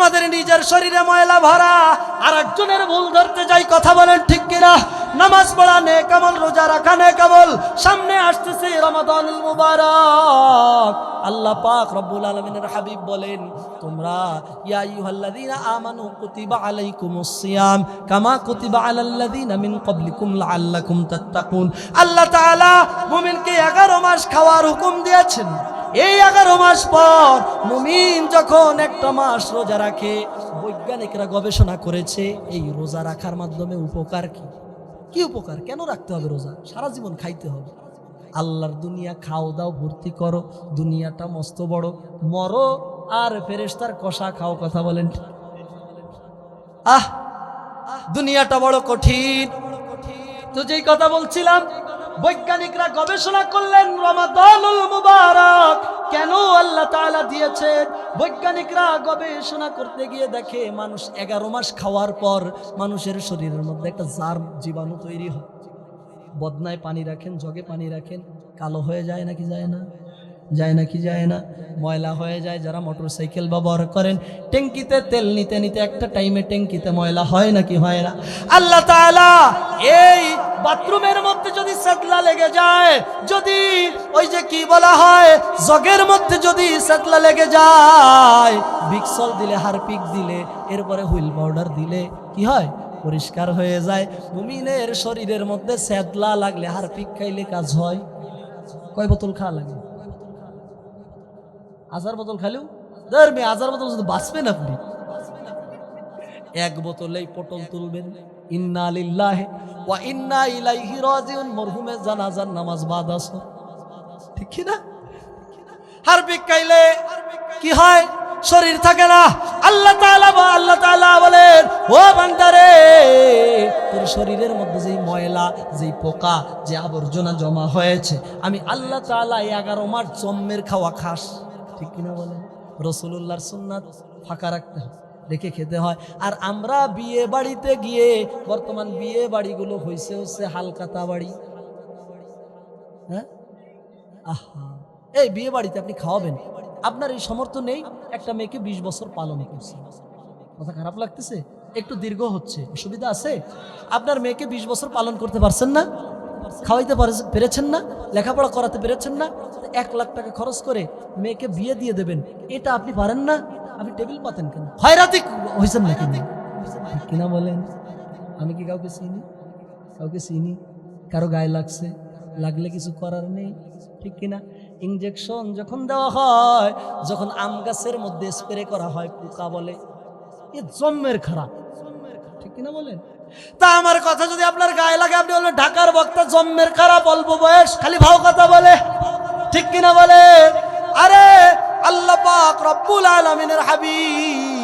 আমাদের নিজের শরীরে ময়লা ভরা আর একজনের ভুল ধরতে যাই, কথা বলেন ঠিক কিনা? নামাজ পড়া নে কেমন রোজা রাখা নে কেবল সামনে আসতেছে রমাদানুল মুবারক। আল্লাহ পাক রব্বুল আলামিনের হাবিব বলেন, তোমরা ইয়া আমানু কুতিবা আলাইকুমুস সিয়াম, কামা কুতিবা আলাল্লাযীনা মিন ক্বাবলিকুম লাআল্লাকুম তাত্তাকুন। আল্লাহ তাআলা মুমিনকে 11 মাস খাওয়ার হুকুম দিয়েছেন। এই এগারো মাস পর মুমিন যখন একটা মাস রোজা রাখে, বৈজ্ঞানিকরা গবেষণা করেছে, এই রোজা রাখার মাধ্যমে উপকার কি? কি উপকার? কেন রাখতে হবে রোজা? সারা জীবন খাইতে হবে। আল্লাহর দুনিয়া, খাও দাও, ভর্তি করো, দুনিয়াটা মস্ত বড়। মরো আর ফেরেশতার কষা খাও কথা বলেন আহ, দুনিয়াটা বড় কঠিন। তো যেই কথা বলছিলাম, বৈজ্ঞানিকরা গবেষণা করলেন রমাদানুল মুবারক। আল্লাহ দিয়েছেন। বৈজ্ঞানিকরা গবেষণা করতে গিয়ে দেখে, মানুষ এগারো মাস খাওয়ার পর মানুষের শরীরের মধ্যে একটা জীবাণু তৈরি হয়। বদনায় পানি রাখেন, জগে পানি রাখেন, কালো হয়ে যায় নাকি যায় না? যায় নাকি যায় না? ময়লা হয়ে যায়, যারা মোটর সাইকেল ব্যবহার করেন, ট্যাঙ্কিতে তেল নিতে নিতে একটা টাইমে ট্যাঙ্কিতে ময়লা হয় নাকি হয় না? আল্লাহ এই বাথরুমের মধ্যে যদি সেতলা লেগে যায়, যদি ওই যে কি বলা হয়? জগের মধ্যে যদি সেতলা লেগে যায়, বিক্সল দিলে, হারপিক দিলে, এরপরে হুইল পাউডার দিলে, কি হয়? পরিষ্কার হয়ে যায়। মুমিনের শরীরের মধ্যে সেদলা লাগলে, হারপিক খাইলে কাজ হয়। কয় বোতল খাওয়া লাগে? হাজার বোতল খাইলেও? ধরবে হাজার বোতল শুধু বাঁচবেন আপনি। এক বোতলেই পটল তুলবেন। ইন্না লিল্লাহি ওয়া ইন্না ইলাইহি রাজিউন। মরহুমের জানাজার নামাজ বাদ আসর ঠিক কি না? হারপিক খাইলে কি হয়? শরীর থাকে না। আল্লাহ আল্লাহ তাআলা বলেন, ও বান্দারে, তোর শরীরের মধ্যে যেই ময়লা, যেই পোকা, যে আবর্জনা জমা হয়েছে, আমি আল্লাহ তাআলা এগারো মাস জম্মের খাওয়া খাস। ঠিক কিনা বলেন? রসুল্লাহর সুন্নাত ফাঁকা রাখতে হয় রেখে খেতে হয়। আর আমরা বিয়ে বাড়িতে গিয়ে, বর্তমান বিয়ে বাড়িগুলো হয়েছে হচ্ছে হালকাতা বাড়ি। হ্যাঁ? আহা। এই বিয়ে বাড়িতে আপনি খাওয়াবেন। আপনার এই সমর্থ নেই, একটা মেয়েকে ২০ বছর পালন করছে। কথা খারাপ লাগতেছে? একটু দীর্ঘ হচ্ছে। অসুবিধা আছে? আপনার মেয়েকে ২০ বছর পালন করতে পারছেন না? খাওয়াইতে পেরেছেন না? লেখাপড়া করাতে পেরেছেন না? এক লাখ টাকা খরচ করে মেয়েকে বিয়ে দিয়ে দেবেন। এটা আপনি পারেন না? আপনি টেবিল পাতেন কেন? হয়রাতি হয়েছেন না কিনা কিনা বলেন? আমি কি কাউকে চিনি? কাউকে চিনি? কারও গায়ে লাগছে? লাগলে কিছু করার নেই, ঠিক কিনা? ইঞ্জেকশন যখন দেওয়া হয়, যখন আম গাছের মধ্যে স্প্রে করা হয়, পোকা বলে, এ জম্মের খারাপ, ঠিক কিনা বলেন? তা আমার কথা যদি আপনার গায়ে লাগে, আপনি বলবেন, ঢাকার বক্তা জম্মের খারাপ, অল্প বয়স, খালি ভাও কথা বলে। ঠিক কিনা বলে আরে, আল্লাহ পাক রব্বুল আলামিনের হাবিব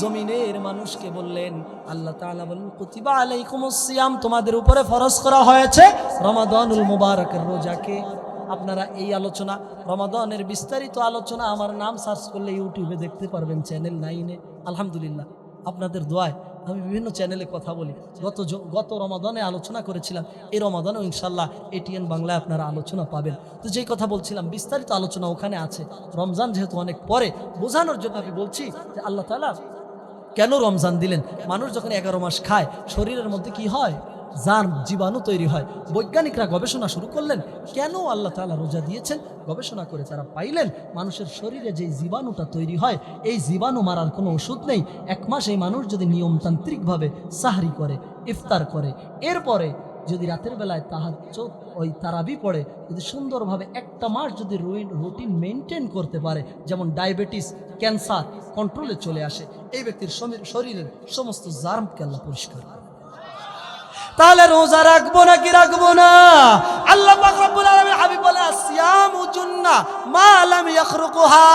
জমিনের মানুষকে বললেন, আল্লাহ তাআলা বলেন, কুতিবা আলাইকুমুস সিয়াম, তোমাদের উপরে ফরজ করা হয়েছে রমাদানুল মুবারকের রোজাকে। আপনারা এই আলোচনা, রমাদানের বিস্তারিত আলোচনা আমার নাম সার্চ করলে ইউটিউবে দেখতে পারবেন, চ্যানেল নাইনে। আলহামদুলিল্লাহ। আপনাদের দোয়ায় আমি বিভিন্ন চ্যানেলে কথা বলি। গত গত রমাদানে আলোচনা করেছিলাম। এই রমাদানেও ইনশাল্লাহ এটিএন বাংলায় আপনারা আলোচনা পাবেন। তো যেই কথা বলছিলাম, বিস্তারিত আলোচনা ওখানে আছে। রমজান যেহেতু অনেক পরে, বোঝানোর জন্য আমি বলছি যে আল্লাহ তালা কেন রমজান দিলেন? মানুষ যখন এগারো মাস খায়, শরীরের মধ্যে কি হয়? যার জীবাণু তৈরি হয়। বৈজ্ঞানিকরা গবেষণা শুরু করলেন, কেন আল্লাহ তালা রোজা দিয়েছেন? গবেষণা করে তারা পাইলেন, মানুষের শরীরে যে জীবাণুটা তৈরি হয়, এই জীবাণু মারার কোনো ওষুধ নেই। এক মাস এই মানুষ যদি নিয়মতান্ত্রিকভাবে সাহারি করে, ইফতার করে, এরপরে যদি রাতের বেলায় তাহার চোখ ওই তারাবি পড়ে, যদি সুন্দরভাবে একটা মাস যদি রুটিন মেনটেন করতে পারে, যেমন ডায়াবেটিস, ক্যান্সার কন্ট্রোলে চলে আসে, এই ব্যক্তির শরীর- শরীরের সমস্ত জার্মকে আল্লাহ পরিষ্কার করে। তাহলে রোজা রাখব না কি রাখব না আল্লাহ হাবিব বলে আসিয়ামু জুন্নাহ মা লাম ইয়াখরুকুহা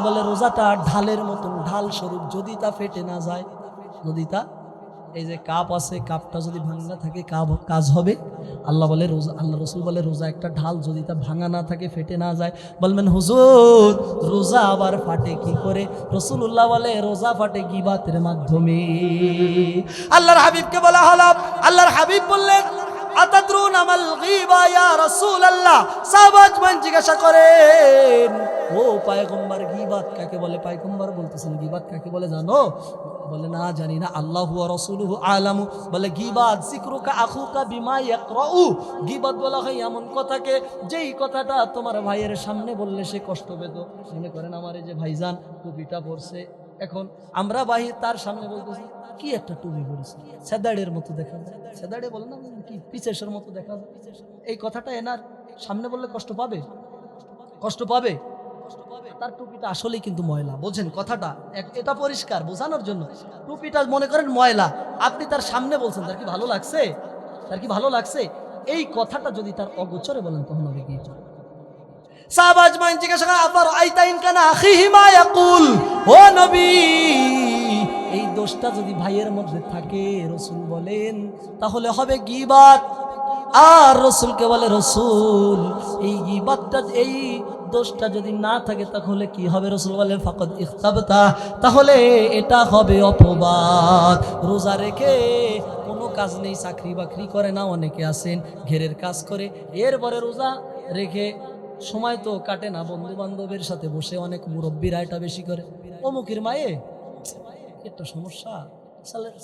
বলে, রোজাটা ঢালের মতন ঢাল স্বরূপ, যদি তা ফেটে না যায়, যদি তা এই যে কাপ আছে, কাপটা যদি ভাঙা থাকে, কাপ কাজ হবে। আল্লাহ বলে রোজা, আল্লাহ রসুল বলে রোজা একটা ঢাল, যদি তা ভাঙা না থাকে, ফেটে না যায়। বলবেন, হুজুর, রোজা আবার ফাটে কি করে? রসুল্লাহ বলে, রোজা ফাটে গিবাতের মাধ্যমে। আল্লাহর হাবিবকে বলা হলো, আল্লাহর হাবিব বললেন, আতাদরুন আমাল গীবা ইয়া রাসূলুল্লাহ? সাহাবাজ মান জিজ্ঞাসা করেন, ও পায়গম্বর, গিবাত কাকে বলে? পাইকম্বার বলতেছেন, গিবাত কাকে বলে জানো? বলে, না, জানি না, আল্লাহু রসুলহু আলামু। বলে গিবাত জিক্রুকা আখুকা বিমা ইয়াকরাউ। গিবাদ বলা হয় এমন কথাকে, যেই কথাটা তোমার ভাইয়ের সামনে বললে সে কষ্ট পেত। মনে করেন আমার এই যে ভাইজান টুপিটা পরছে, এখন আমরা বাহির তার সামনে বলতেছি, কি একটা টুপি পরেছে? সেদাড়ের মতো দেখা যায়। সেদাড়ে বলে, না, কি পিচেসের মতো দেখা যায়? এই কথাটা এনার সামনে বললে কষ্ট পাবে? কষ্ট পাবে? তার টুপিটা আসলেই কিন্তু ময়লা, বোঝেন কথাটা? এটা পরিষ্কার বোঝানোর জন্য। টুপিটা মনে করেন ময়লা। আপনি তার সামনে বলছেন, তার কি ভালো লাগছে? তার কি ভালো লাগছে? এই কথাটা যদি তার অগোচরে বলেন, তখন হবে কি সাহাবাজ মাইন জিজ্ঞাসা আবার আইতাইন কানা মা ও নবী, এই দোষটা যদি ভাইয়ের মধ্যে থাকে, রসুল বলেন, তাহলে হবে গিবাত। আর রসুলকে বলে, রসুল, এই গিবাতটা, এই দোষটা যদি না থাকে, তাহলে কি হবে? রসুল বলে ইখতাবতা। তাহলে এটা হবে অপবাদ। রোজা রেখে কোনো কাজ নেই চাকরি বাকরি করে না, অনেকে আসেন ঘেরের কাজ করে। এরপরে রোজা রেখে সময় তো কাটে না বন্ধু বান্ধবের সাথে বসে অনেক মুরব্বীরা এটা বেশি করে। অমুকের মায়ে, একটা সমস্যা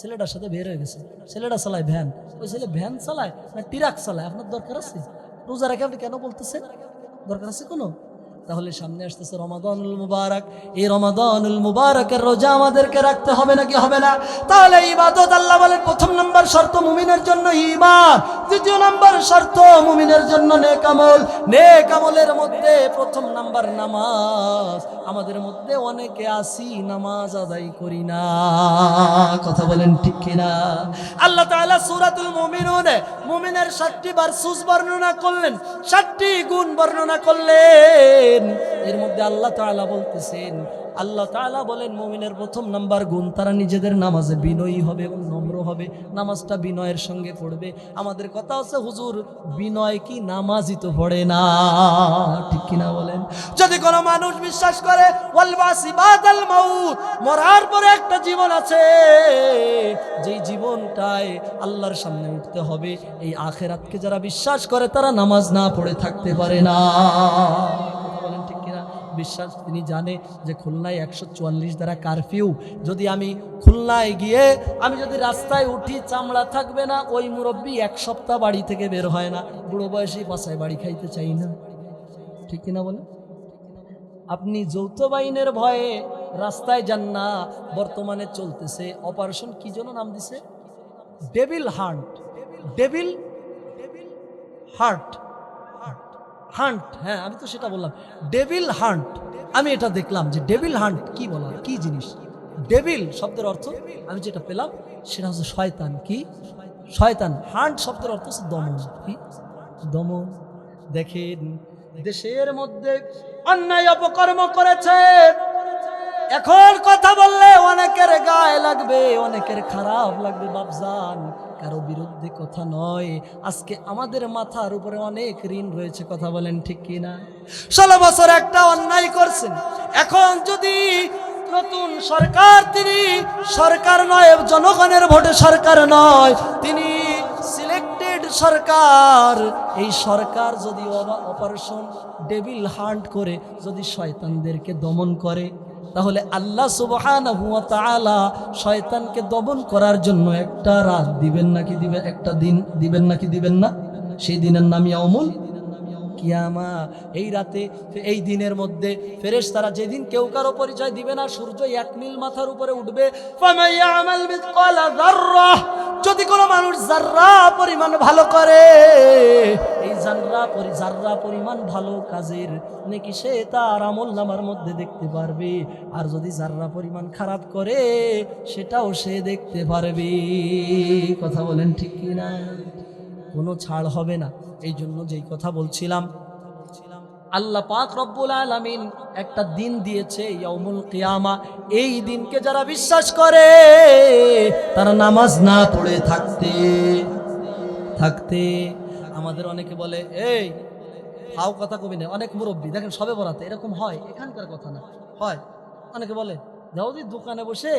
ছেলেটার সাথে বের হয়ে গেছে। ছেলেটা চালায় ভ্যান। ওই ছেলে ভ্যান চালায় না, টিরাক চালায়? আপনার দরকার আছে? রোজা রেখে আপনি কেন বলতেছেন? দরকার আছে কোনো? তাহলে সামনে আসতেছে রমাদানুল মুবারক। এই রমাদানুল মুবারকের রোজা আমাদেরকে রাখতে হবে নাকি হবে না? তাহলে ইবাদত আল্লাহ বলেন, প্রথম নম্বর শর্ত মুমিনের জন্য ইমান। দ্বিতীয় নম্বর শর্ত মুমিনের জন্য নেক আমল। নেক আমলের মধ্যে প্রথম নাম্বার নামাজ। আমাদের মধ্যে অনেকে আসি নামাজ আদায় করি না। কথা বলেন ঠিক কিনা? আল্লাহ তাআলা সূরাতুল মুমিনুনে মুমিনের ষাটটি ভার্সুস বর্ণনা করলেন ষাটটি গুণ বর্ণনা করলেন। এর মধ্যে আল্লাহ তাআলা বলতেছেন, আল্লাহ তাআলা বলেন, মুমিনের প্রথম নাম্বার গুণ তারা নিজেদের নামাজে বিনয়ী হবে এবং নম্র হবে। নামাজটা বিনয়ের সঙ্গে পড়বে। আমাদের কথা হচ্ছে হুজুর, বিনয় কি নামাজই তো পড়ে না, ঠিক কিনা বলেন? যদি কোনো মানুষ বিশ্বাস করে মরার পরে একটা জীবন আছে, যেই জীবনটায় আল্লাহর সামনে উঠতে হবে, এই আখেরাতকে যারা বিশ্বাস করে, তারা নামাজ না পড়ে থাকতে পারে না। বিশ্বাস তিনি জানে যে খুলনায় একশো চুয়াল্লিশ দ্বারা কারফিউ যদি আমি খুলনায় গিয়ে, আমি যদি রাস্তায় উঠি, চামড়া থাকবে না, ওই মুরব্বী এক সপ্তাহ বাড়ি থেকে বের হয় না। বুড়ো বয়সী বাসায় বাড়ি খাইতে চাই না। ঠিক কিনা বলে আপনি যৌথ বাহিনীর ভয়ে রাস্তায় যান না, বর্তমানে চলতেছে অপারেশন কি জন্য নাম দিছে? Devil hunt devil heart hunt হ্যাঁ আমি তো সেটা বললাম। ডেভিল হান্ট, আমি এটা দেখলাম যে ডেভিল হান্ট কি বলা? কি জিনিস? ডেভিল শব্দের অর্থ, আমি যেটা পেলাম সেটা হচ্ছে শয়তান কি? শয়তান। হান্ট শব্দের অর্থ হচ্ছে দমন কি? দমন। দেখেন, দেশের মধ্যে অন্যায় অপকর্ম করেছে। এখন কথা বললে অনেকের গায়ে লাগবে, অনেকের খারাপ লাগবে, বাপজান। কারও বিরুদ্ধে কথা নয়। আজকে আমাদের মাথার উপরে অনেক ঋণ রয়েছে, কথা বলেন ঠিক কিনা? ষোলো বছর একটা অন্যায় করছেন। এখন যদি নতুন সরকার, তিনি সরকার নয়, জনগণের ভোটে সরকার নয়, তিনি সিলেক্টেড সরকার। এই সরকার যদি অপারেশন ডেভিল হান্ট করে, যদি শয়তানদেরকে দমন করে তাহলে আল্লাহ সুবহান শয়তানকে দমন করার জন্য একটা রাত দিবেন নাকি দিবেন, একটা দিন দিবেন নাকি দিবেন না? সেই দিনের নাম ইয়াউমুল কিয়ামা, এই রাতে, এই দিনের মধ্যে ফেরেশ তারা যেদিন কেউ কারও পরিচয় দিবে না, সূর্য এক মিল মাথার উপরে উঠবে। যদি কোনো মানুষ জাররা পরিমাণ ভালো করে, এই জাররা পরি জাররা পরিমাণ ভালো কাজের, নাকি সে তার আমল নামার মধ্যে দেখতে পারবে। আর যদি জাররা পরিমাণ খারাপ করে, সেটাও সে দেখতে পারবে। কথা বলেন ঠিক কি না কোনো ছাড় হবে না। এই জন্য যেই কথা বলছিলাম, আল্লাহ পাক রব্বুল আলামিন একটা দিন দিয়েছে ইয়াউমুল কিয়ামা। এই দিনকে যারা বিশ্বাস করে, তারা নামাজ না পড়ে থাকতে থাকতে। আমাদের অনেকে বলে, এই, হাও কথা কবি না অনেক মুরব্বী, দেখেন সবে বরাতে, এরকম হয়, এখানকার কথা না। হয়। অনেকে বলে দাউদি দোকানে বসে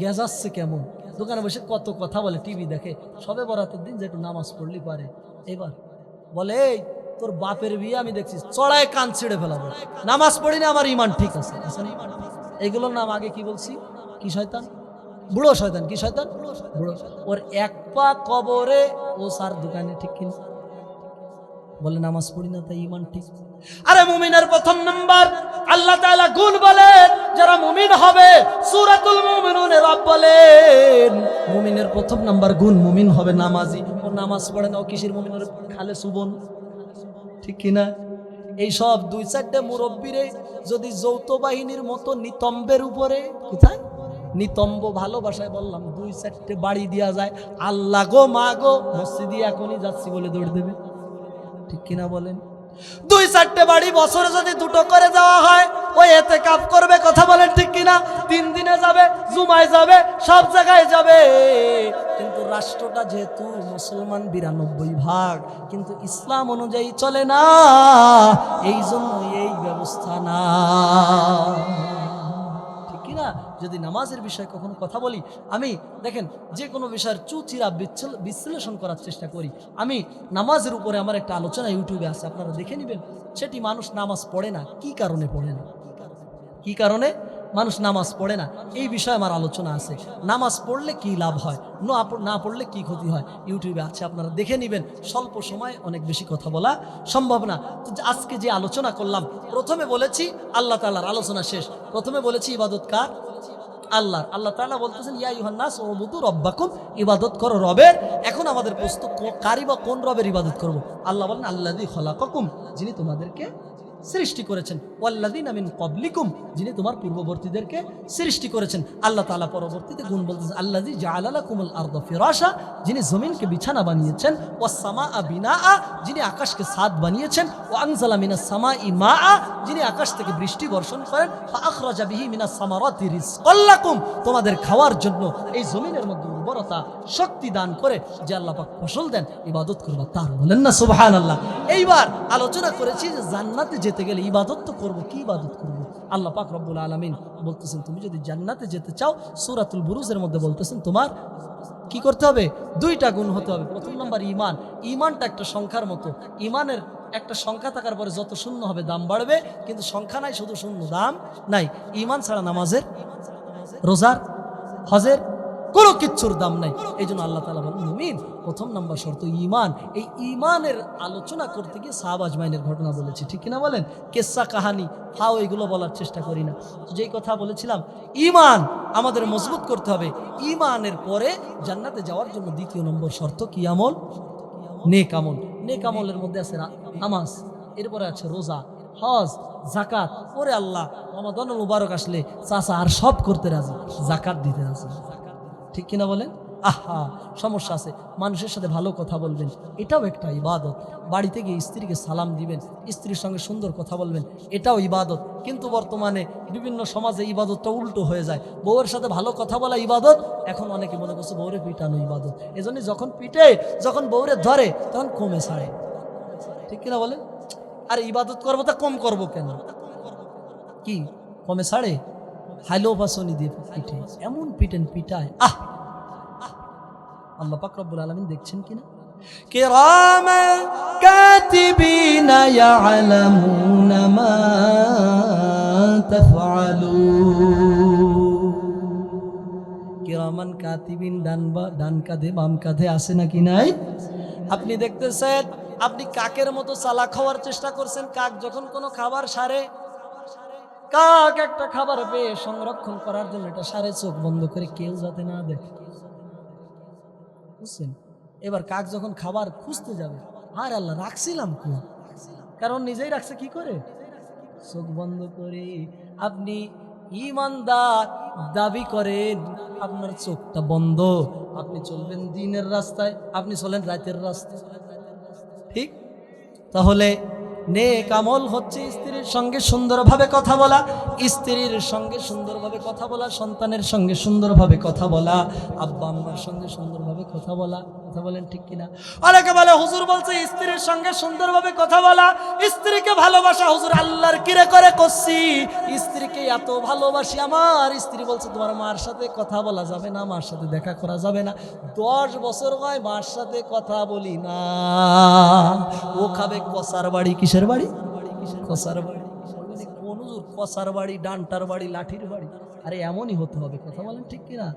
গেজাচ্ছে কেমন? দোকানে বসে কত কথা বলে, টিভি দেখে। সবে বরাতের দিন যেটু নামাজ পড়লি পারে। এবার বলে, এই, তোর বাপের বিয়ে আমি দেখছি, চড়ায় কান ছিঁড়ে ফেলাবো। নামাজ পড়ি না, আমার ইমান ঠিক আছে। এগুলোর নাম আগে কি বলছি? কি শয়তান? বুড়ো শয়তান, কি শয়তান? বুড়ো ওর এক পা কবরে, ও সার দোকানে, ঠিক কিনা? বলে নামাজ পড়ি না তাই ইমান ঠিক আরে মুমিনের প্রথম নাম্বার আল্লাহ তাআলা গুণ বলেন যারা মুমিন হবে সূরাতুল মুমিনুনে রব বলেন। মুমিনের প্রথম নাম্বার গুণ মুমিন হবে নামাজি। ও নামাজ পড়ে না ও কিসের মুমিনের খালে সুবন। ঠিক কিনা? এই সব দুই চারটে মুরব্বীরে যদি যৌথ বাহিনীর মতো নিতম্বের উপরে কোথায়? নিতম্ব ভালোবাসায় বললাম দুই চারটে বাড়ি দেওয়া যায়। আল্লাহ গো মা গো মসজিদে এখনই যাচ্ছি বলে দৌড় দেবে। ঠিক কিনা বলেন? দুই চারটে বাড়ি বছরে যদি দুটো করে যাওয়া হয় ওই এতে কাপ করবে, কথা বলেন ঠিক কিনা? তিন দিনে যাবে, জুমায় যাবে, সব জায়গায় যাবে। কিন্তু রাষ্ট্রটা যেহেতু মুসলমান বিরানব্বই ভাগ, কিন্তু ইসলাম অনুযায়ী চলে না এই জন্য এই ব্যবস্থা না। না যদি নামাজের বিষয়ে কখনো কথা বলি, আমি দেখেন যে কোনো বিষয়ের চুচিরা বিশ্লেষণ করার চেষ্টা করি। আমি নামাজের উপরে আমার একটা আলোচনা ইউটিউবে আছে, আপনারা দেখে নেবেন। সেটি মানুষ নামাজ পড়ে না, কি কারণে পড়ে না? কি কারণে? মানুষ নামাজ পড়ে না। এই বিষয়ে আমার আলোচনা আছে। নামাজ পড়লে কি লাভ হয়? না পড়লে কি ক্ষতি হয়? ইউটিউবে আছে, আপনারা দেখে নেবেন। স্বল্প সময় অনেক বেশি কথা বলা সম্ভব না। আজকে যে আলোচনা করলাম, প্রথমে বলেছি আল্লাহ তাআলার আলোচনা শেষ। প্রথমে বলেছি ইবাদত কার? আল্লাহ আল্লাহ তাআলা বলতেছেন, ইয়া ইউহান্নাস ওবুদু রব্বাকুম, ইবাদত করো রবের। এখন আমাদের প্রস্তুত কারি বা কোন রবের ইবাদত করব? আল্লাহ বলেন, আল্লাযী খলাকাকুম, যিনি তোমাদেরকে সৃষ্টি করেছেন। ওয়াল্লাদিন আমিন কবলিকুম যিনি তোমার পূর্ববর্তীদেরকে সৃষ্টি করেছেন। আল্লাহ তাআলা পরবর্তীতে গুণ বলতেছেন, আল্লাযী জাআলা কুমুল আরদা ফিরাশা যিনি জমিনকে বিছানা বানিয়েছেন। ওয়াস সামাআ বিনাআ, যিনি আকাশকে ছাদ বানিয়েছেন। ওয়া আনজালা মিনাস সামাই মাআ, যিনি আকাশ থেকে বৃষ্টি বর্ষণ করেন। আখরাজা বিহি মিনাস সামারাতি রিজকাল লাকুম, তোমাদের খাওয়ার জন্য এই জমিনের মধ্যে উর্বরতা, শক্তি দান করে যে আল্লাহ পাক ফসল দেন, ইবাদত করবা, তার বলেন না, সুবহানাল্লাহ। এইবার আলোচনা করেছি যে জান্নাতে যেতে গেলে ইবাদত তো করব, কি ইবাদত করব? আল্লাহ পাক রব্বুল আলামিন বলতেছেন, তুমি যদি জান্নাতে যেতে চাও, সুরাতুল বুরুজের মধ্যে বলতেছেন তোমার কি করতে হবে? দুইটা গুণ হতে হবে। প্রথম নম্বর ইমান ইমানটা একটা সংখ্যার মতো। ইমানের একটা সংখ্যা থাকার পরে যত শূন্য হবে, দাম বাড়বে। কিন্তু সংখ্যা নাই, শুধু শূন্য, দাম নাই। ইমান ছাড়া নামাজের, রোজার, হজের কোনো কিচ্ছুর দাম নাই। এই জন্য আল্লাহ তালা বলেন, মুমিন, প্রথম নাম্বার শর্ত ইমান এই ইমানের আলোচনা করতে গিয়ে সাহাবাজ মাইনের ঘটনা বলেছি। ঠিক কিনা বলেন? কেসা কাহানি ফাও এগুলো বলার চেষ্টা করি না। যেই কথা বলেছিলাম ইমান আমাদের মজবুত করতে হবে। ইমানের পরে জান্নাতে যাওয়ার জন্য দ্বিতীয় নম্বর শর্ত কি আমল? নেক আমল। নেক আমলের মধ্যে আছে নামাজ, এরপরে আছে রোজা, হজ জাকাত ওরে আল্লাহ রমাদান মুবারক আসলে চাচা আর সব করতে রাজি। জাকাত দিতে রাজি। ঠিক কিনা বলেন? আহা, সমস্যা আছে। মানুষের সাথে ভালো কথা বলবেন, এটাও একটা ইবাদত। বাড়িতে গিয়ে স্ত্রীকে সালাম দিবেন, স্ত্রীর সঙ্গে সুন্দর কথা বলবেন, এটাও ইবাদত। কিন্তু বর্তমানে বিভিন্ন সমাজে ইবাদতটা উল্টো হয়ে যায়। বউয়ের সাথে ভালো কথা বলা ইবাদত, এখন অনেকে মনে করছে বউরে পিটানো ইবাদত। এজন্য যখন পিটে, যখন বউরে ধরে, তখন কমে ছাড়ে। ঠিক কিনা বলেন? আর ইবাদত করব তা কম করব কেন? কি? কমে ছাড়ে? হাইলো বাসনি দিয়ে পিঠে, এমন পিটেন পিটায় আহ! আল্লাহ পাক আলামিন দেখছেন কিনা? কিরামা কাতিবিনা ইয়ালামুনা মা তাফআলুন কিরামান কাতিবিন ডান বা, ডান কাঁধে, বাম কাঁধে আছে নাকি নাই? আপনি দেখতেছেন, আপনি কাকের মতো চালা খাওয়ার চেষ্টা করছেন, কাক যখন কোনো খাবার সারে কাক একটা খাবার পেয়ে সংরক্ষণ করার জন্য এটা সারে চোখ বন্ধ করে কেউ যাতে না দেখে। বুঝছেন? এবার কাক যখন খাবার খুঁজতে যাবে আর আল্লাহ, রাখছিলাম কো কারণ নিজেই রাখছে কি করে? চোখ বন্ধ করে আপনি ইমানদার দাবি করেন, আপনার চোখটা বন্ধ। আপনি চলবেন দিনের রাস্তায়, আপনি চলেন রাতের রাস্তায়। ঠিক? তাহলে নেক আমল হচ্ছে স্ত্রীর সঙ্গে সুন্দরভাবে কথা বলা, স্ত্রীর সঙ্গে সুন্দরভাবে কথা বলা, সন্তানের সঙ্গে সুন্দরভাবে কথা বলা আব্বা আম্মার সঙ্গে সুন্দরভাবে কথা বলা, কথা বলেন ঠিক কিনা? অনেকে বলে, হুজুর বলছে স্ত্রীর সঙ্গে সুন্দরভাবে কথা বলা, স্ত্রীকে ভালোবাসা, হুজুর আল্লাহর কিরে করে করছি? স্ত্রীকে এত ভালোবাসি আমার। স্ত্রী বলছে, তোমার মার সাথে কথা বলা যাবে না, মার সাথে দেখা করা যাবে না। দশ বছর হয় মার সাথে কথা বলি না। ও খাবে কসার বাড়ি কিসের বাড়ি? কসার বাড়ি কোন হুজুর কসার বাড়ি ডান্টার বাড়ি লাঠির বাড়ি। আরে এমনই হতে হবে কথা বলেন ঠিক কিনা?